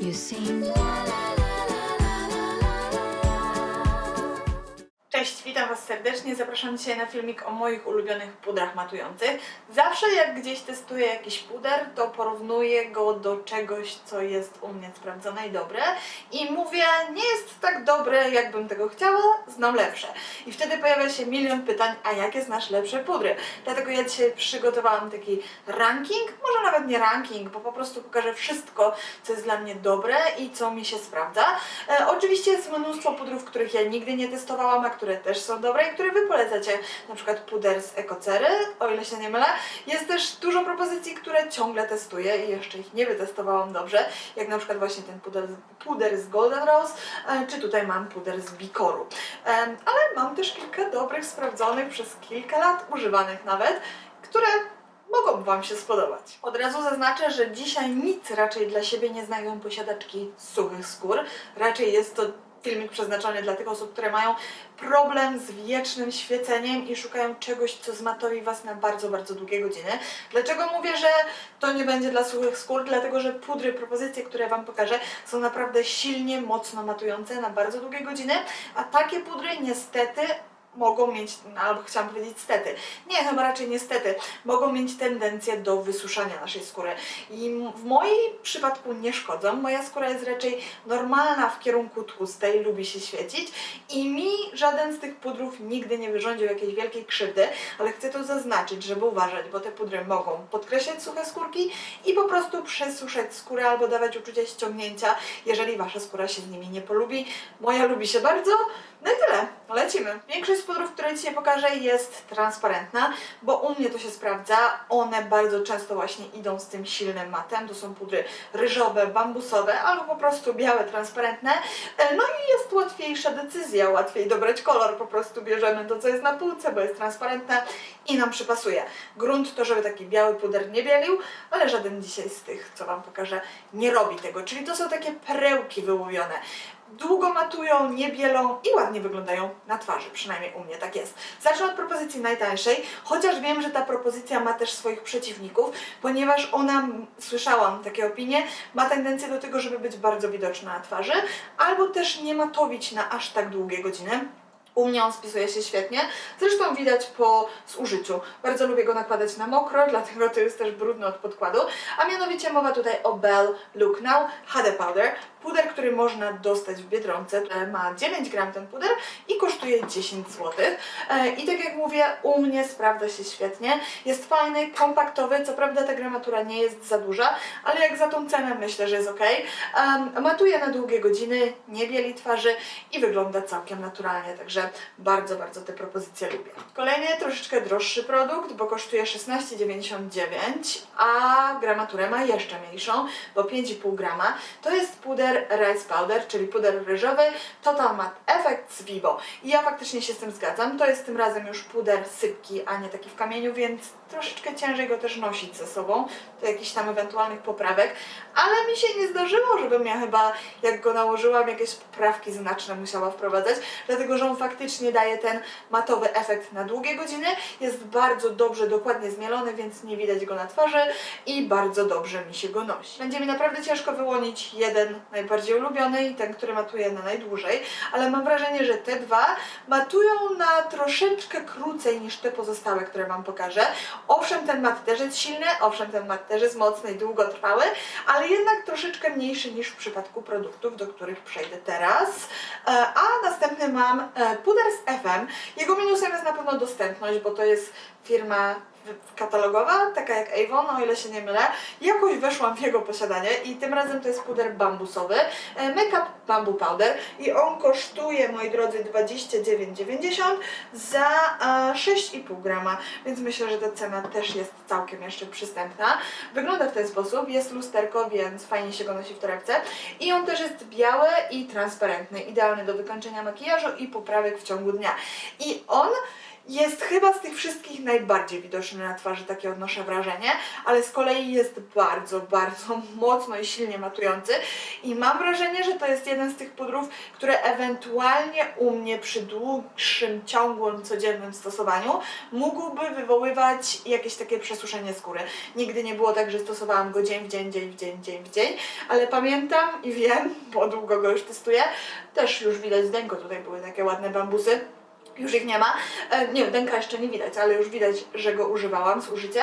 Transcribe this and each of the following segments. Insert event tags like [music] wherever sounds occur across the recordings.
You sing la la la. Witam Was serdecznie. Zapraszam dzisiaj na filmik o moich ulubionych pudrach matujących. Zawsze jak gdzieś testuję jakiś puder, to porównuję go do czegoś, co jest u mnie sprawdzone i dobre i mówię, nie jest tak dobre, jakbym tego chciała, znam lepsze. I wtedy pojawia się milion pytań, a jakie znasz lepsze pudry? Dlatego ja dzisiaj przygotowałam taki ranking, może nawet nie ranking, bo po prostu pokażę wszystko, co jest dla mnie dobre i co mi się sprawdza. E, oczywiście jest mnóstwo pudrów, których ja nigdy nie testowałam, a które też są dobre i które Wy polecacie. Na przykład puder z Ekocery, o ile się nie mylę. Jest też dużo propozycji, które ciągle testuję i jeszcze ich nie wytestowałam dobrze, jak na przykład właśnie ten puder, puder z Golden Rose, e, czy tutaj mam puder z Bikoru. Ale mam też kilka dobrych, sprawdzonych przez kilka lat, używanych nawet, które mogą Wam się spodobać. Od razu zaznaczę, że dzisiaj nic raczej dla siebie nie znają posiadaczki suchych skór. Raczej jest to filmik przeznaczony dla tych osób, które mają problem z wiecznym świeceniem i szukają czegoś, co zmatowi Was na bardzo, bardzo długie godziny. Dlaczego mówię, że to nie będzie dla suchych skór? Dlatego, że pudry, propozycje, które Wam pokażę, są naprawdę silnie, mocno matujące na bardzo długie godziny, a takie pudry niestety mogą mieć, no, albo chciałam powiedzieć stety, nie, chyba raczej niestety, mogą mieć tendencję do wysuszania naszej skóry. I w moim przypadku nie szkodzą. Moja skóra jest raczej normalna w kierunku tłustej, lubi się świecić i mi żaden z tych pudrów nigdy nie wyrządził jakiejś wielkiej krzywdy, ale chcę to zaznaczyć, żeby uważać, bo te pudry mogą podkreślać suche skórki i po prostu przesuszać skórę albo dawać uczucie ściągnięcia, jeżeli wasza skóra się z nimi nie polubi. Moja lubi się bardzo, no i tyle, lecimy. Większość pudrów, które Dzisiaj pokażę, jest transparentna, bo u mnie to się sprawdza. One bardzo często właśnie idą z tym silnym matem. To są pudry ryżowe, bambusowe albo po prostu białe, transparentne. E, No i jest łatwiejsza decyzja, łatwiej dobrać kolor. Po prostu bierzemy to, co jest na półce, bo jest transparentne i nam przypasuje. Grunt to, żeby taki biały puder nie bielił, ale żaden dzisiaj z tych, co Wam pokażę, nie robi tego. Czyli to są takie perełki wyłowione długo matują, nie bielą i ładnie wyglądają na twarzy, przynajmniej u mnie tak jest. Zacznę od propozycji najtańszej, chociaż wiem, że ta propozycja ma też swoich przeciwników, ponieważ ona, słyszałam takie opinie, ma tendencję do tego, żeby być bardzo widoczna na twarzy, albo też nie matowić na aż tak długie godziny. U mnie on spisuje się świetnie, zresztą widać po zużyciu. Bardzo lubię go nakładać na mokro, [laughs] dlatego to jest też brudny od podkładu. A mianowicie mowa tutaj o Bell Look Now HD Powder. Puder, który można dostać w Biedronce. E, Ma 9 gram ten puder i kosztuje 10 zł. E, I tak jak mówię, u mnie sprawdza się świetnie. Jest fajny, kompaktowy, co prawda ta gramatura nie jest za duża, ale jak za tą cenę myślę, że jest ok. Matuje na długie godziny, nie bieli twarzy i wygląda całkiem naturalnie, także bardzo, bardzo te propozycje lubię. Kolejny, troszeczkę droższy produkt, bo kosztuje 16,99, a gramaturę ma jeszcze mniejszą, bo 5,5 grama. To jest puder Rice Powder, czyli puder ryżowy Total Matte Effect z Vivo. I ja faktycznie się z tym zgadzam. To jest tym razem już puder sypki, a nie taki w kamieniu, więc troszeczkę ciężej go też nosić ze sobą, do jakichś tam ewentualnych poprawek, ale mi się nie zdarzyło, żebym ja chyba, jak go nałożyłam, jakieś poprawki znaczne musiała wprowadzać, dlatego że on faktycznie daje ten matowy efekt na długie godziny, jest bardzo dobrze, dokładnie zmielony, więc nie widać go na twarzy i bardzo dobrze mi się go nosi. Będzie mi naprawdę ciężko wyłonić jeden najbardziej ulubiony i ten, który matuje na najdłużej, ale mam wrażenie, że te dwa matują na troszeczkę krócej niż te pozostałe, które Wam pokażę. Owszem, ten mat też jest silny, owszem, ten mat też jest mocny i długotrwały, ale jednak troszeczkę mniejszy niż w przypadku produktów, do których przejdę teraz. E, A następny mam e, puder z FM. Jego minusem jest na pewno dostępność, bo to jest firma katalogowa, taka jak Avon, o ile się nie mylę. Jakoś weszłam w jego posiadanie i tym razem to jest puder bambusowy, e, Makeup Bamboo Powder i on kosztuje, moi drodzy, 29,90 za e, 6,5 grama, więc myślę, że ta cena też jest całkiem jeszcze przystępna. Wygląda w ten sposób, jest lusterko, więc fajnie się go nosi w torebce i on też jest biały i transparentny, idealny do wykończenia makijażu i poprawek w ciągu dnia. I on jest chyba z tych wszystkich najbardziej widoczny na twarzy, takie odnoszę wrażenie, ale z kolei jest bardzo, bardzo [laughs] mocno i silnie matujący i mam wrażenie, że to jest jeden z tych pudrów, które ewentualnie u mnie przy dłuższym, ciągłym, codziennym stosowaniu mógłby wywoływać jakieś takie przesuszenie skóry. Nigdy nie było tak, że stosowałam go dzień w dzień, dzień w dzień, dzień w dzień, ale pamiętam i wiem, bo długo go już testuję, też już widać Denko, tutaj były takie ładne bambusy, już ich nie ma. E, nie, Denka jeszcze nie widać, ale już widać, że go używałam, zużycie.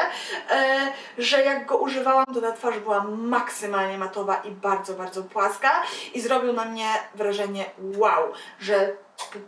E, że jak go używałam, to ta twarz była maksymalnie matowa i bardzo, bardzo płaska i zrobił na mnie wrażenie wow, że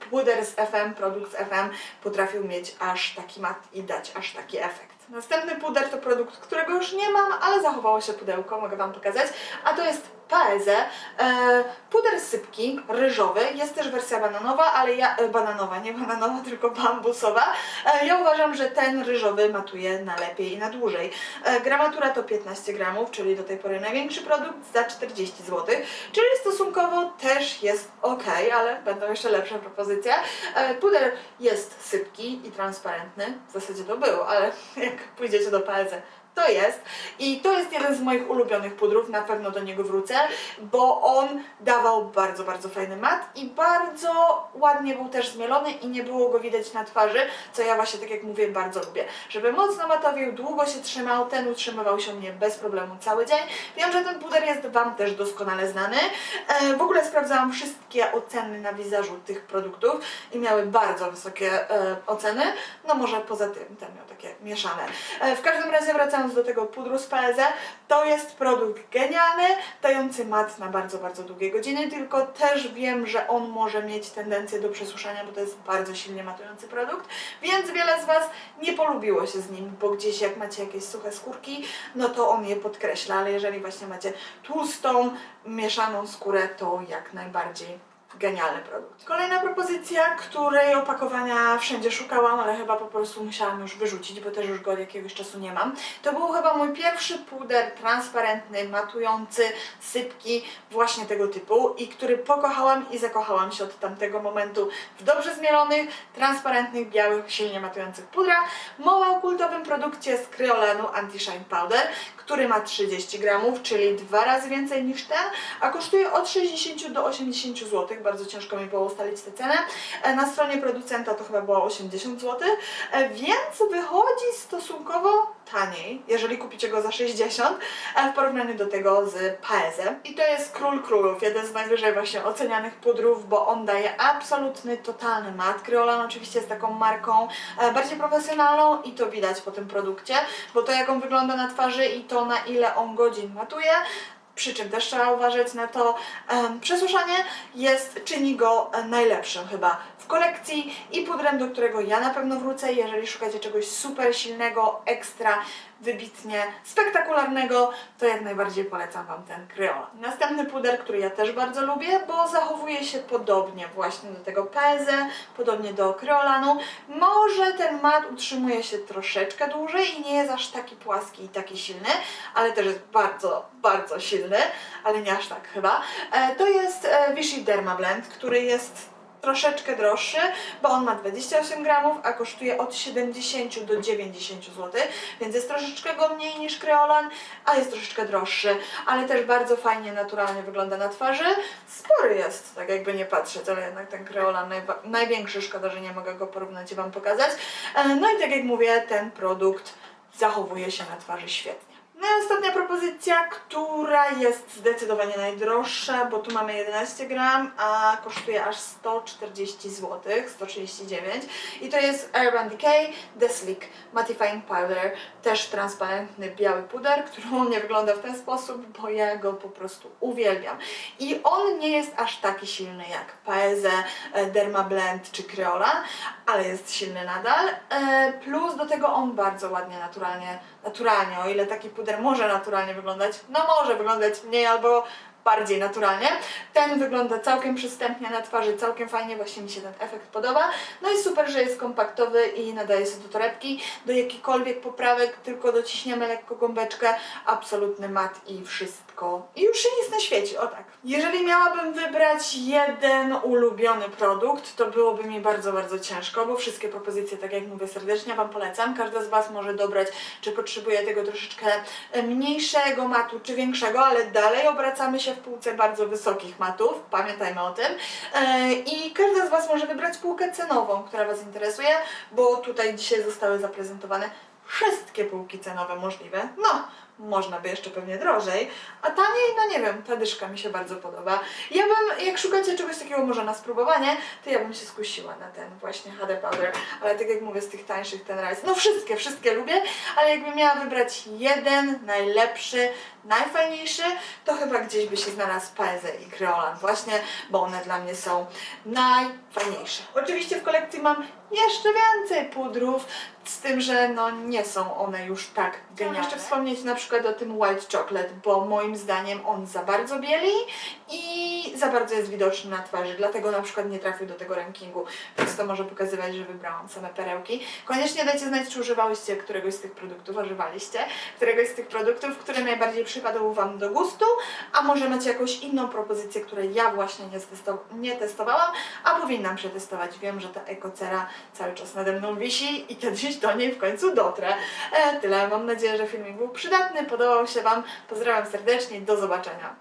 puder z FM, produkt z FM potrafił mieć aż taki mat i dać aż taki efekt. Następny puder to produkt, którego już nie mam, ale zachowało się pudełko, mogę Wam pokazać, a to jest Paeze, e, puder sypki, ryżowy, jest też wersja bananowa, ale ja, e, bananowa, nie bananowa, [laughs] tylko bambusowa. E, ja uważam, że ten ryżowy matuje na lepiej i na dłużej. E, gramatura to 15 gramów, czyli do tej pory największy produkt za 40 zł, czyli stosunkowo też jest ok, ale będą jeszcze lepsze propozycje. E, puder jest sypki i transparentny, w zasadzie to był, ale [laughs] jak pójdziecie do Paeze, to jest. I to jest jeden z moich ulubionych pudrów, na pewno do niego wrócę, bo on dawał bardzo, bardzo fajny mat i bardzo ładnie był też zmielony i nie było go widać na twarzy, co ja właśnie, tak jak mówię, bardzo lubię. Żeby mocno matowił, długo się trzymał, ten utrzymywał się mnie bez problemu cały dzień. Wiem, że ten puder jest Wam też doskonale znany. E, w ogóle sprawdzałam wszystkie oceny na wizażu tych produktów i miały bardzo wysokie e, oceny. No może poza tym, ten miał takie mieszane. E, w każdym razie wracając do tego pudru z PLZ, to jest produkt genialny, dający mat na bardzo, bardzo długie godziny, tylko też wiem, że on może mieć tendencję do przesuszania, bo to jest bardzo silnie matujący produkt, więc wiele z Was nie polubiło się z nim, bo gdzieś jak macie jakieś suche skórki, no to on je podkreśla, ale jeżeli właśnie macie tłustą, mieszaną skórę, to jak najbardziej genialny produkt. Kolejna propozycja, której opakowania wszędzie szukałam, ale chyba po prostu musiałam już wyrzucić, bo też już go od jakiegoś czasu nie mam. To był chyba mój pierwszy puder transparentny, matujący, sypki, właśnie tego typu i który pokochałam i zakochałam się od tamtego momentu w dobrze zmielonych, transparentnych, białych, silnie matujących pudrach. Mowa o kultowym produkcie z Kryolanu Anti-Shine Powder, który ma 30 gramów, czyli dwa razy więcej niż ten, a kosztuje od 60 do 80 zł. Bardzo ciężko mi było ustalić tę cenę. E, Na stronie producenta to chyba było 80 zł, e, więc wychodzi stosunkowo taniej, jeżeli kupicie go za 60, e, w porównaniu do tego z Paezem. I to jest król królów, jeden z najwyżej właśnie ocenianych pudrów, bo on daje absolutny, totalny mat. Kryolan oczywiście jest taką marką bardziej profesjonalną i to widać po tym produkcie, bo to jak on wygląda na twarzy i to na ile on godzin matuje, przy czym też trzeba uważać na to, przesuszanie jest, czyni go najlepszym chyba kolekcji i pudrem, do którego ja na pewno wrócę, jeżeli szukacie czegoś super silnego, ekstra, wybitnie spektakularnego, to jak najbardziej polecam Wam ten Kryolan. Następny puder, który ja też bardzo lubię, bo zachowuje się podobnie właśnie do tego Peze, podobnie do Kryolanu. Może ten mat utrzymuje się troszeczkę dłużej i nie jest aż taki płaski i taki silny, ale też jest bardzo, bardzo silny, ale nie aż tak chyba. E, to jest e, Vichy Derma Blend, który jest troszeczkę droższy, bo on ma 28 gramów, a kosztuje od 70 do 90 zł, więc jest troszeczkę go mniej niż Kreolan, a jest troszeczkę droższy, ale też bardzo fajnie, naturalnie wygląda na twarzy. Spory jest, tak jakby nie patrzeć, ale jednak ten Kreolan najwa- największy, szkoda, że nie mogę go porównać i Wam pokazać. E, No i tak jak mówię, ten produkt zachowuje się na twarzy świetnie. No i ostatnia propozycja, która jest zdecydowanie najdroższa, bo tu mamy 11 gram, a kosztuje aż 140 zł, 139 i to jest Urban Decay The Sleek Mattifying Powder, też transparentny biały puder, który u mnie wygląda w ten sposób, bo ja go po prostu uwielbiam. I on nie jest aż taki silny jak Paeze, e, Derma Blend czy Creolan, ale jest silny nadal. E, Plus do tego on bardzo ładnie, naturalnie, naturalnie, o ile taki puder może naturalnie wyglądać, no może wyglądać mniej albo bardziej naturalnie. Ten wygląda całkiem przystępnie na twarzy, całkiem fajnie, właśnie mi się ten efekt podoba. No i super, że jest kompaktowy i nadaje się do torebki, do jakichkolwiek poprawek, tylko dociśniemy lekko gąbeczkę, absolutny mat i wszystko. I już się nic nie świeci, o tak. Jeżeli miałabym wybrać jeden ulubiony produkt, to byłoby mi bardzo, bardzo ciężko, bo wszystkie propozycje, tak jak mówię, serdecznie Wam polecam. Każda z Was może dobrać, czy potrzebuje tego troszeczkę mniejszego matu, czy większego, ale dalej obracamy się w półce bardzo wysokich matów, pamiętajmy o tym. E, I każda z Was może wybrać półkę cenową, która Was interesuje, bo tutaj dzisiaj zostały zaprezentowane wszystkie półki cenowe możliwe. No, można by jeszcze pewnie drożej, a taniej, no nie wiem, ta dyszka mi się bardzo podoba. Ja bym, jak szukacie czegoś takiego może na spróbowanie, to ja bym się skusiła na ten właśnie HD Powder, ale tak jak mówię, z tych tańszych ten raz, no wszystkie, wszystkie lubię, ale jakbym miała wybrać jeden, najlepszy, najfajniejszy, to chyba gdzieś by się znalazł Paese i Creolan właśnie, bo one dla mnie są najfajniejsze. Oczywiście w kolekcji mam jeszcze więcej pudrów, z tym, że no nie są one już tak genialne. jeszcze wspomnieć na przykład o tym White Chocolate, bo moim zdaniem on za bardzo bieli i za bardzo jest widoczny na twarzy, dlatego na przykład nie trafił do tego rankingu, więc to może pokazywać, że wybrałam same perełki. Koniecznie dajcie znać, czy używałyście któregoś z tych produktów, używaliście któregoś z tych produktów, który najbardziej przypadał Wam do gustu, a może macie jakąś inną propozycję, której ja właśnie nie, testo- nie testowałam, a powinnam przetestować. Wiem, że ta ekocera cały czas nade mną wisi i kiedyś do niej w końcu dotrę. E, tyle, mam nadzieję, że filmik był przydatny, podobał się Wam. Pozdrawiam serdecznie, do zobaczenia.